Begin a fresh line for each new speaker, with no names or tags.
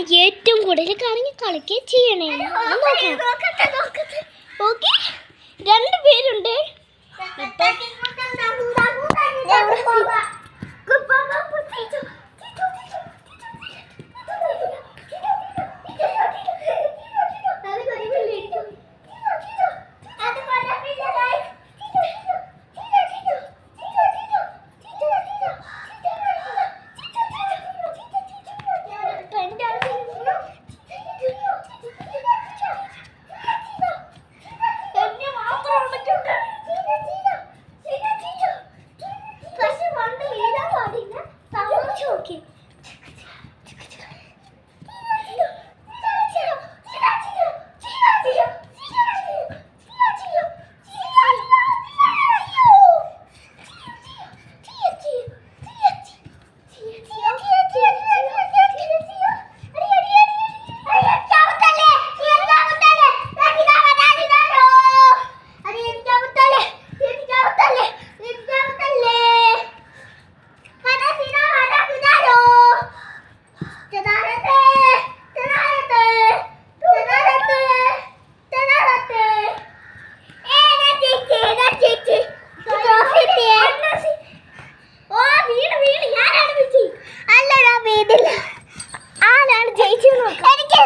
എനിക്ക് ഏറ്റവും കൂടുതൽ കറങ്ങി കളിക്കുകയും ചെയ്യണേ. ഓക്കെ? രണ്ട് പേരുണ്ട്. ഇതിൽ ആരാണ് ജയിച്ചു നോക്കാം. എനിക്ക്